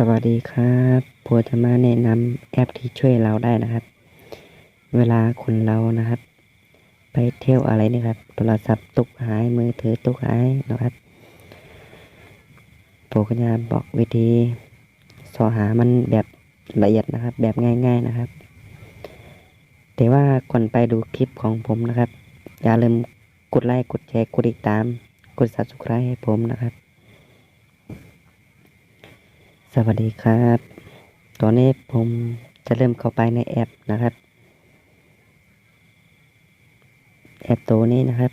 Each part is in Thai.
สวัสดีครับผมจะมาแนะนำแอปที่ช่วยเราได้นะครับ เวลาคนเรานะครับ ไปเที่ยวอะไรนี่ครับ โทรศัพท์ตกหายมือถือตกหายนะครับผมก็จะบอกวิธีสอหามันแบบละเอียดนะครับ แบบง่าย ๆนะครับ แต่ว่าก่อนไปดูคลิปของผมนะครับ อย่าลืมกดไลค์กดแชร์กดติดตาม กด subscribe ให้ผมนะครับ สวัสดีครับ ตอนนี้ผมจะเริ่มเข้าไปในแอปนะครับ แอปตัวนี้นะครับ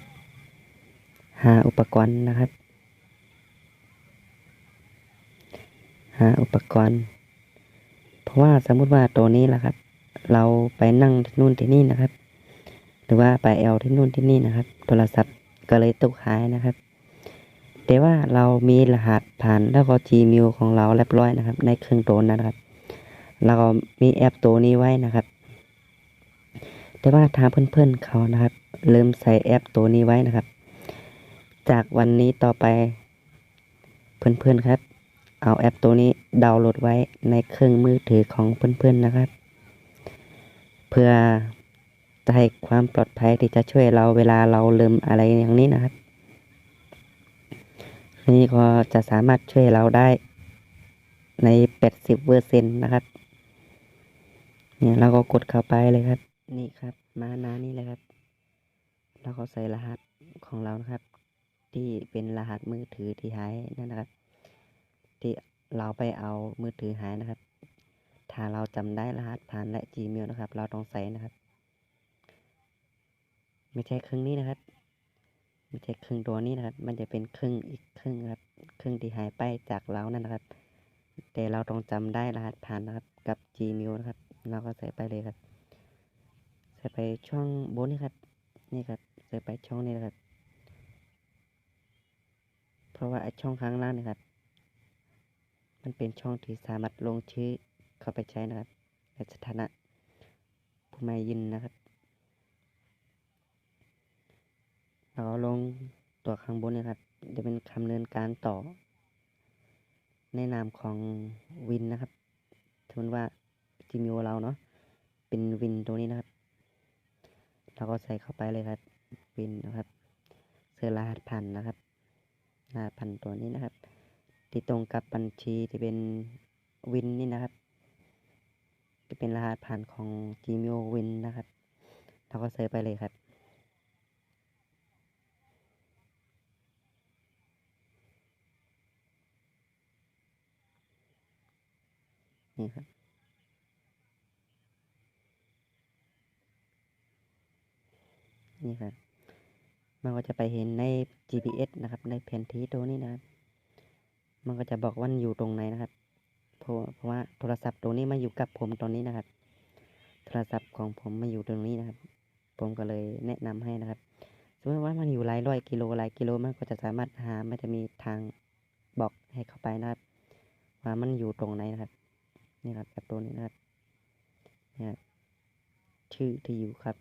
หาอุปกรณ์นะครับ หาอุปกรณ์ เพราะว่าสมมุติว่าตัวนี้แหละครับ เราไปนั่งที่นู่นที่นี่นะครับ หรือว่าไปแอลที่นู่นที่นี่นะครับ โทรศัพท์ก็เลยตกหายนะครับ แต่ว่าเรามีรหัสผ่านแล้วก็ Gmail ของเราเรียบร้อยนะครับ ในเครื่องตัวนั้นนะครับ เราก็มีแอปตัวนี้ไว้นะครับ แต่ว่าทางเพื่อนๆเขานะครับลืมใส่แอปตัวนี้ไว้นะครับ จากวันนี้ต่อไปเพื่อนๆครับ เอาแอปตัวนี้ดาวน์โหลดไว้ในเครื่องมือถือของเพื่อนๆนะครับ เพื่อจะให้ความปลอดภัยที่จะช่วยเราเวลาเราลืมอะไรอย่างนี้นะครับ นี่ก็จะสามารถช่วยเราได้ใน 80เปอร์เซ็นต์นะครับ เนี่ยเราก็กดเข้าไปเลยครับ นี่ครับมาหน้านี้เลยครับ เราก็ใส่รหัสของเรานะครับ ที่เป็นรหัสมือถือที่หายนั่นนะครับ ที่เราไปเอามือถือหายนะครับ ถ้าเราจำได้รหัสผ่านและ Gmail นะครับ เราต้องใส่นะครับ ไม่ใช่ครื่งนี้นะครับ ไม่ใช่ครึ่งตัวนี้นะครับ มันจะเป็นครึ่งอีกครึ่งครับ ครึ่งที่หายไปจากเรานั่นนะครับ แต่เราต้องจำได้รหัสผ่านนะครับ กับ Gmail นะครับ เราก็ใส่ไปเลยครับ ใส่ไปช่องบนนี่ครับ นี่ครับ ใส่ไปช่องนี้นะครับ เพราะว่าช่องข้างล่างนี่ครับ มันเป็นช่องที่สามารถลงชื่อเข้าไปใช้นะครับในสถานะผู้ไม่ยินนะครับ เราลงตัวข้างบนเนี่ยครับ จะเป็นคำเนินการต่อ ในนามของวินนะครับถือว่าจิมิโอเราเนาะ เป็นวินตัวนี้นะครับ เราก็ใส่เข้าไปเลยครับ วินนะครับเสื้อรหัสพันนะครับรหัสพันตัวนี้นะครับ ที่ตรงกับบัญชีที่เป็นวินนี่นะครับจะเป็นรหัสผ่านของ Gmail วินนะครับ เราก็ใส่ไปเลยครับ นี่ครับ นี่ครับมันก็จะไปเห็นใน GPS นะครับ ในแผนที่ตัวนี้นะครับ มันก็จะบอกว่าอยู่ตรงไหนนะครับ เพราะเพราะว่าโทรศัพท์ตัวนี้มาอยู่กับผมตอนนี้นะครับ โทรศัพท์ของผมมาอยู่ตรงนี้นะครับ ผมก็เลยแนะนำให้นะครับ สมมติว่ามันอยู่หลายร้อยกิโลหลายกิโลมันก็จะสามารถหาไม่จะมีทางบอกให้เข้าไปนะครับ ว่ามันอยู่ตรงไหนนะครับ นี่ครับแอปตัวนี้นะครับนี่ครับชื่อที่อยู่ครับ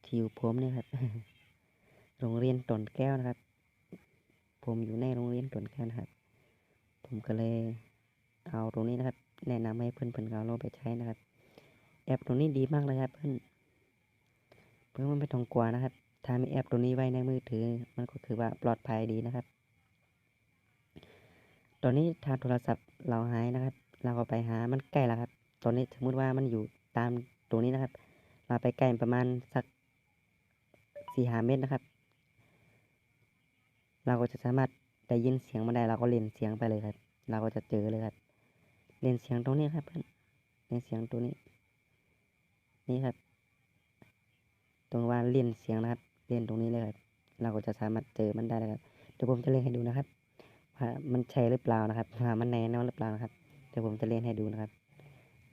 ที่ อยู่ผมเนี่ยครับ โรงเรียนตนแก้วนะครับ ผมอยู่ในโรงเรียนตนแก้วนะครับ ผมก็เลยเอาตรงนี้นะครับ แนะนำให้เพื่อนๆเขาลองไปใช้นะครับ แอปตัวนี้ดีมากเลยครับเพื่อนเพื่อนไม่ต้องกลัวนะครับ ถ้ามีแอปตัวนี้ไว้ในมือถือ มันก็คือว่าปลอดภัยดีนะครับ ตอนนี้ทางโทรศัพท์เราหายนะครับ เราก็ไปหามันใกล้แล้วครับ ตอนนี้สมมุติว่ามันอยู่ตามตรงนี้นะครับ เราไปใกล้ประมาณสัก สี่หาเมตรนะครับ เราก็จะสามารถได้ยินเสียงมันได้เราก็เล่นเสียงไปเลยครับ เราก็จะเจอเลยครับ เล่นเสียงตรงนี้ครับเพื่อนเล่นเสียงตัวนี้ นี่ครับ ตรงว่าเล่นเสียงนะครับ เล่นตรงนี้เลยครับ เราก็จะสามารถเจอมันได้เลยครับ เดี๋ยวผมจะเล่นให้ดูนะครับว่ามันใช่หรือเปล่านะครับว่ามันแน่นอนหรือเปล่านะครับ เดี๋ยวผมจะเล่นให้ดูนะครับ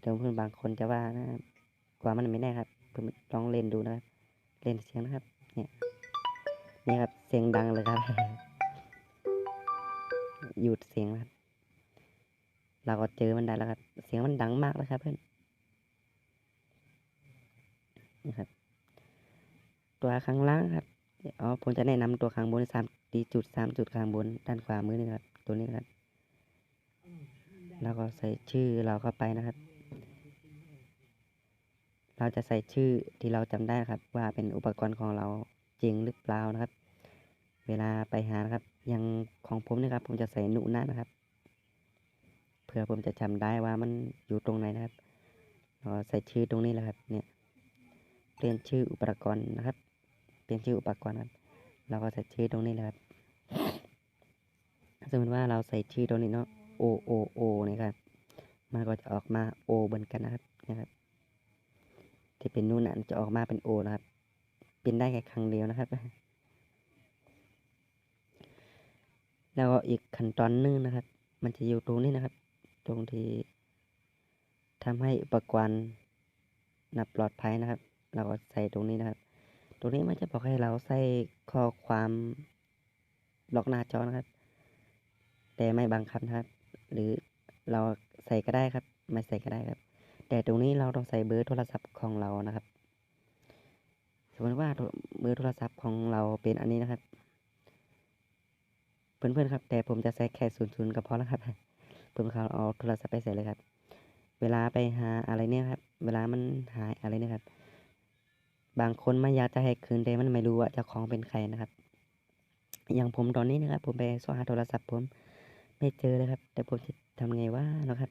เดี๋ยวเพื่อนบางคนจะว่านะกว่ามันไม่แน่ครับเพื่อนลองเล่นดูนะครับ เล่นเสียงนะครับ นี่ครับ เสียงดังเลยครับ หยุดเสียงครับเราก็เจอมันได้แล้วครับ เสียงมันดังมากเลยครับเพื่อนนี่ครับ ตัวข้างล่างครับอ๋อผมจะแนะนำตัวข้างบนสามตีจุดสามจุดข้างบน ด้านขวามือนี่ครับ ตัวนี้ครับแล้วก็ใส่ชื่อเราเข้าไปนะครับ เราจะใส่ชื่อที่เราจำได้ครับ ว่าเป็นอุปกรณ์ของเรา จริงหรือเปล่านะครับ เวลาไปหานะครับอย่างของผมนะครับ ผมจะใส่หนุนะนะครับเพื่อผมจะจำได้ว่ามันอยู่ตรงไหนนะครับเราใส่ชื่อตรงนี้แหละครับเนี่ยเปลี่ยนชื่ออุปกรณ์นะครับ เปลี่ยนชื่ออุปกรณ์ครับเราก็ใส่ชื่อตรงนี้แหละครับสมมติว่าเราใส่ชื่อตรงนี้เนาะ O O O นี่ครับมันก็จะออกมา O เหมือนกันนะครับนะครับ ที่เป็นนู่นน่ะจะออกมาเป็น O นะครับ เป็นได้แค่ครั้งเดียวนะครับ แล้วก็อีกขั้นตอนหนึงนะครับ มันจะอยู่ตรงนี้นะครับ ตรงที่ทำให้อุปกรณ์นับปลอดภัยนะครับ เราก็ใส่ตรงนี้นะครับ ตรงนี้มันจะบอกให้เราใส่ข้อความล็อกหน้าจอนะครับ แต่ไม่บังคับนะครับ หรือเราใส่ก็ได้ครับ ไม่ใส่ก็ได้ครับ แต่ตรงนี้เราต้องใส่เบอร์โทรศัพท์ของเรานะครับ สมมติว่าเบอร์โทรศัพท์ของเราเป็นอันนี้นะครับ เพื่อนๆครับ แต่ผมจะใส่แค่ศูนย์ศูนย์ก็พอแล้วครับผมเขาเอาโทรศัพท์ไปใส่เลยครับ เวลาไปหาอะไรเนี่ยครับ เวลามันหายอะไรเนี่ยครับ บางคนไม่อยากจะให้คืนแต่มันไม่รู้ว่าเจ้าของเป็นใครนะครับ อย่างผมตอนนี้นะครับ ผมไปสวหาโทรศัพท์ผมไม่เจอเลยครับ แต่ผมจะทำไงว่านะครับ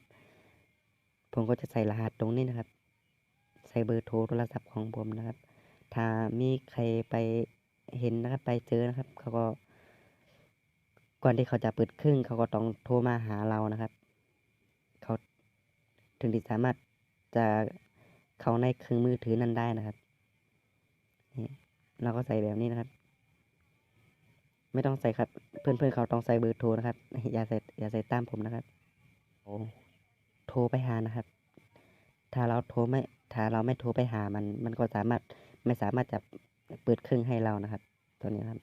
ผมก็จะใส่รหัสตรงนี้นะครับ ใส่เบอร์โทรโทรศัพท์ของผมนะครับ ถ้ามีใครไปเห็นนะครับ ไปเจอนะครับ เขาก็ ก่อนที่เขาจะเปิดครื่ง เขาก็ต้องโทรมาหาเรานะครับ เขาถึงที่สามารถจะเข้าในเครื่องมือถือนั้นได้นะครับนี่เราก็ใส่แบบนี้นะครับ ไม่ต้องใส่ครับ เพื่อนๆเขาต้องใส่เบอร์โทรนะครับ อย่าใส่อย่าใส่ตามผมนะครับโอ้โทรไปหานะครับ ถ้าเราโทรไม่ ถ้าเราไม่โทรไปหามัน มันก็สามารถ ไม่สามารถจะเปิดเครื่องให้เรานะครับ ตัวนี้ครับ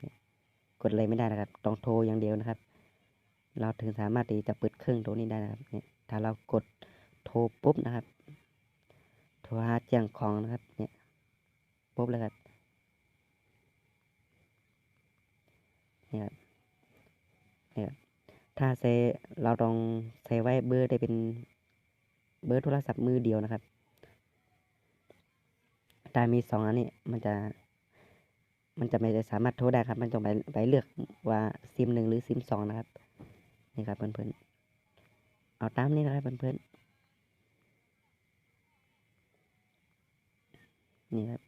กดเลยไม่ได้นะครับ ต้องโทรอย่างเดียวนะครับ เราถึงสามารถที่จะเปิดเครื่องตรงนี้ได้นะครับเนี่ยถ้าเรากดโทรปุ๊บนะครับ โทรหาเจ้าของนะครับ เนี่ยปุ๊บเลยครับเนี่ยครับเนี่ยครับถ้าเซเราต้องใส่ไว้เบอร์ได้เป็นเบอร์โทรศัพท์มือเดียวนะครับ ถ้ามีสองอันนี้มันจะ มันจะไม่สามารถโทรได้ครับ มันต้องไปไปเลือกว่าซิมหนึ่งหรือซิมสองนะครับ นี่ครับเพื่อนๆ เอาตามนี้นะครับเพื่อนๆ นี่ครับ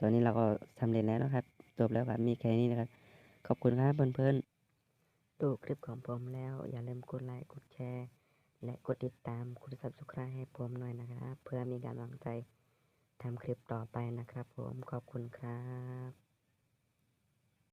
ตอนนี้เราก็สำเร็จแล้วนะครับ จบแล้วครับ มีแค่นี้นะครับ ขอบคุณครับเพื่อนๆดูคลิปของผมแล้ว อย่าลืมกดไลค์ กดแชร์ และกดติดตามกด subscribe ให้ผมหน่อยนะครับ เพื่อมีกำลังใจทำคลิปต่อไปนะครับผมขอบคุณครับ